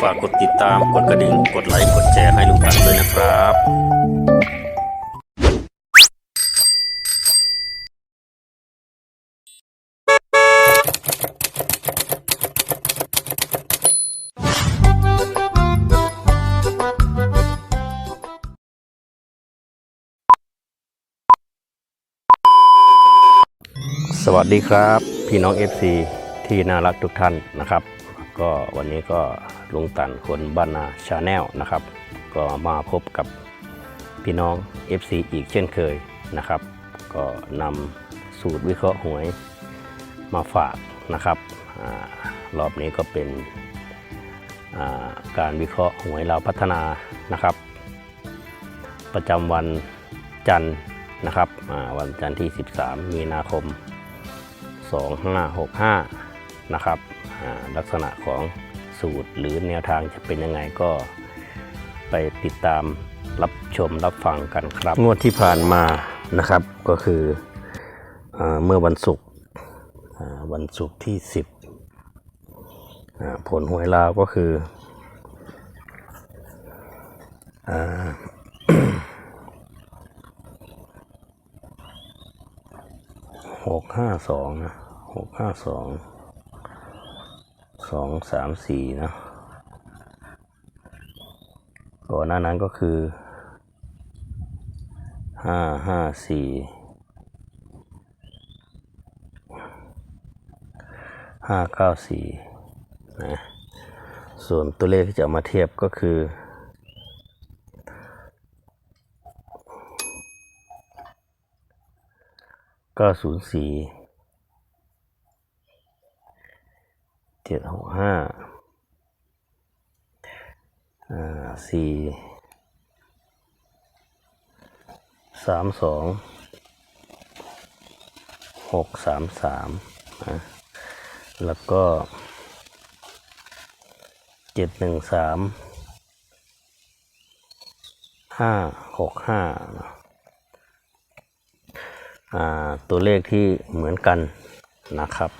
ฝากกดติดตาม กดกระดิ่ง กดไลค์ กดแชร์ให้ลุงตันด้วยนะครับสวัสดีครับ พี่น้อง FC ที่น่ารักทุกท่านนะครับ ก็วันนี้ก็ลุงตันคนบ้านนาชาแนลนะครับ ก็มาพบกับพี่น้อง FC อีกเช่นเคยนะครับ ก็นำสูตรวิเคราะห์หวยมาฝากนะครับอรอบนี้ก็เป็นการวิเคราะห์หวยเราพัฒนานะครับ ประจำวันจันทร์นะครับวันจันทร์ที่ 13 มีนาคม 2565 นะครับ ลักษณะของสูตรหรือแนวทางจะเป็นยังไงก็ไปติดตามรับชมรับฟังกันครับ งวดที่ผ่านมานะครับก็คืออเมื่อวันศุกร์วันศุกร์ที่ 10 ผลหวยลาวก็คืออหกห้าสองนะหกห้าสอง สองสามสี่นะก่อนหน้านั้นก็คือห้าห้าสี่ห้าเก้าสี่นะส่วนตัวเลขที่จะมาเทียบก็คือเก้าศูนย์สี่ เจ็ดหกห้าสี่สามสองหกสามสามนะแล้วก็เจ็ดหนึ่งสามห้าหกห้าตัวเลขที่เหมือนกันนะครับ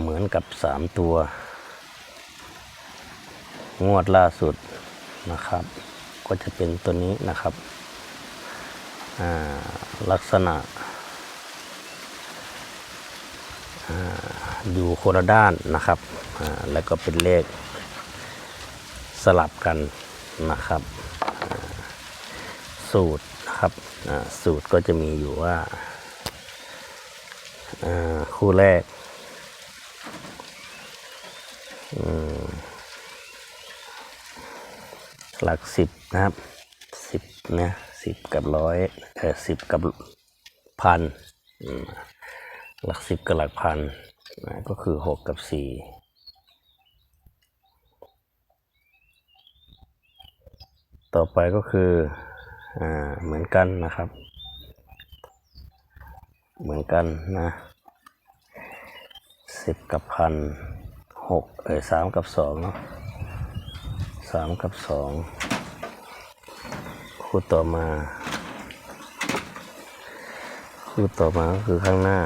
เหมือนกับ 3 ตัว งวดล่าสุดนะครับ ก็จะเป็นตัวนี้นะครับลักษณะอยู่คนละด้านนะครับ แล้วก็เป็นเลขสลับกันนะครับ สูตรนะครับสูตรก็จะมีอยู่ว่าคู่แรก หลักสิบนะครับสิบนะสิบกับร้อยเออสิบกับพันหลักสิบกับหลักพันนะก็คือหกกับสี่ต่อไปก็คืออ่าเหมือนกันนะครับ เหมือนกันนะสิบกับพัน หกเออสามกับสองเนาะสามกับสองคู่ต่อมา คู่ต่อมาก็คือข้างหน้า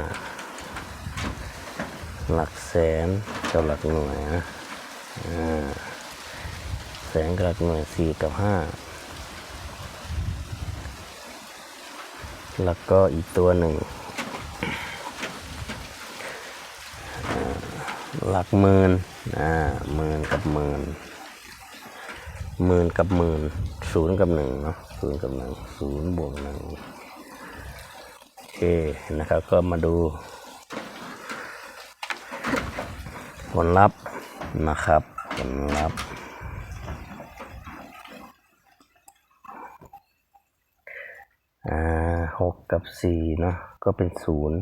หลักแสนกับหลักหน่วยนะอ่าแสนกับหลักหน่วยสี่กับห้าแล้วก็อีกตัวหนึ่งอ่า หลักหมื่นอ่าหมื่นกับหมื่นหมื่นกับหมื่นศูนย์กับหนึ่งเนาะศูนย์กับหนึ่งศูนย์บวกหนึ่งโอเคนะครับก็มาดู ผลลัพธ์นะครับ ผลลัพธ์อ่าหกกับสี่เนาะก็เป็นศูนย์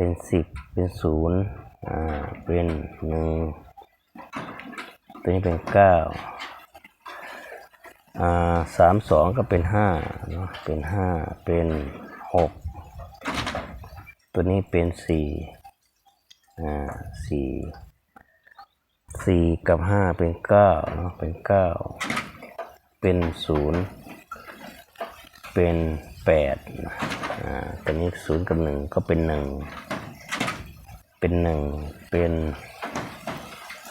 เป็นสิบเป็นศูนย์อ่า เป็นหนึ่งตัวนี้เป็นเก้าอ่าสามสองก็เป็นห้าเนาะ เป็นห้าเป็นหกตัวนี้เป็นสี่อ่าสี่สี่กับห้าเป็นเก้าเนาะ เป็นเก้าเป็นศูนย์เป็นแปดอ่าตอนนี้ศูนย์กับหนึ่งก็เป็นหนึ่ง เป็นหนึ่งเป็น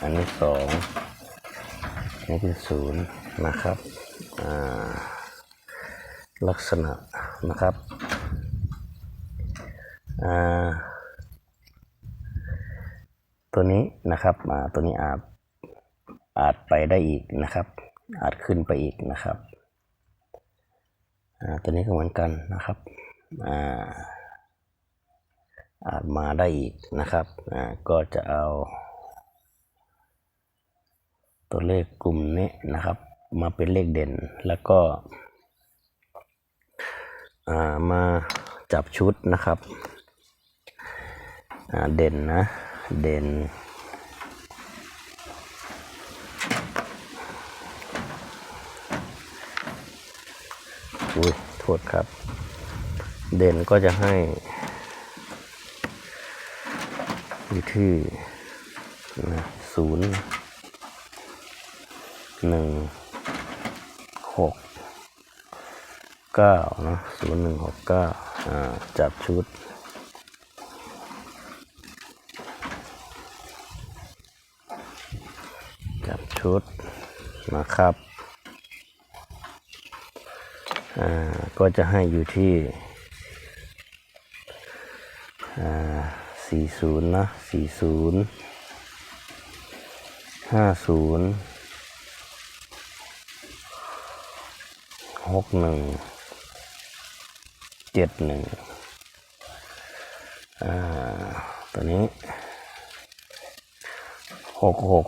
อันนี้สองนนี้เป็นศูนย์นะครับลักษณะนะครับตัวนี้นะครับตัวนี้อาจอาจไปได้อีกนะครับ อาจขึ้นไปอีกนะครับตัวนี้ก็เหมือนกันนะครับอ่า มาได้อีกนะครับก็จะเอา ตัวเลขกลุ่มนี้นะครับ มาเป็นเลขเด่นแล้วก็ามาจับชุดนะครับเด่นนะ เด่นอุ้ยโทษครับ เด่นก็จะให้ อยู่ที่ศูนย์หนึ่งหกเก้านะศูนย์หนึ่งหกเก้าอ่าจับชุดจับชุดนะครับอ่าก็จะให้อยู่ที่อ่า สี่ศูนย์นะสี่ศูนย์ห้าศูนย์หกหนึ่งเจ็ดหนึ่งอ่าตัวนี้หกหก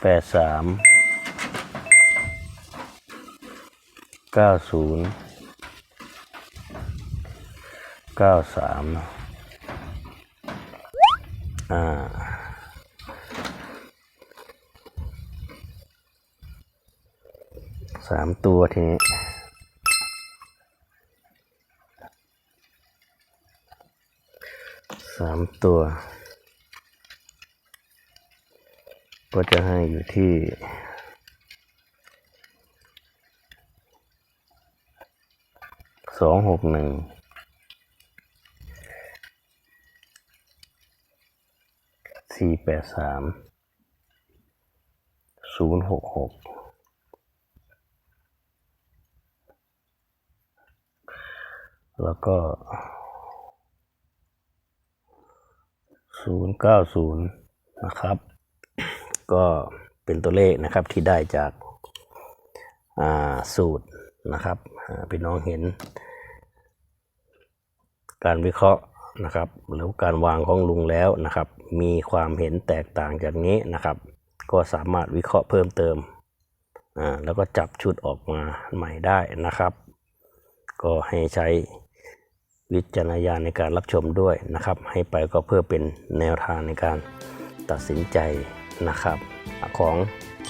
แปดสามเก้าศูนย์ เก้าสามอ่าสามตัวทีนี้สามตัว ก็จะให้อยู่ที่สองหกหนึ่ง สี่แปดสามศูนย์หกหกแล้วก็ศูนย์เก้าศูนย์นะครับ ก็เป็นตัวเลขนะครับที่ได้จากาสูตรนะครับพี่น้องเห็นการวิเคราะห์ นะครับหรือการวางของลุงแล้วนะครับ มีความเห็นแตกต่างจากนี้นะครับ ก็สามารถวิเคราะห์เพิ่มเติมอ่าแล้วก็จับชุดออกมาใหม่ได้นะครับ ก็ให้ใช้วิจารณญาณในการรับชมด้วยนะครับ ให้ไปก็เพื่อเป็นแนวทางในการตัดสินใจนะครับของ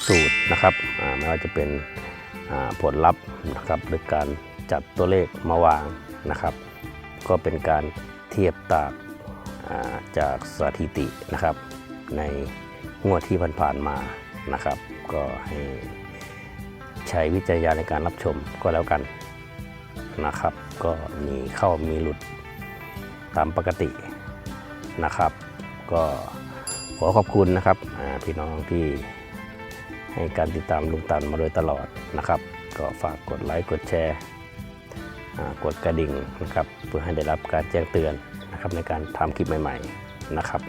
สูตรนะครับอ่าไม่ว่าจะเป็นอ่าผลลัพธ์นะครับหรือการจัดตัวเลขมาวางนะครับ ก็เป็นการ ทียบตากจากสถิตินะครับ ในงวดที่ผ่านๆมานะครับ ก็ให้ใช้วิจารณญาณในการรับชมก็แล้วกันนะครับ ก็มีเข้ามีหลุดตามปกตินะครับ ก็ขอขอบคุณนะครับพี่น้องที่ให้การติดตามลุงตันมาโดยตลอดนะครับ ก็ฝากกดไลค์กดแชร์ กดกระดิ่งนะครับเพื่อให้ได้รับการแจ้งเตือนนะครับในการทำคลิปใหม่ๆนะครับ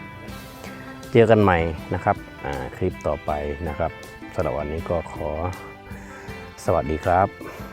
เจอกันใหม่นะครับคลิปต่อไปนะครับสำหรับวันนี้ก็ขอสวัสดีครับ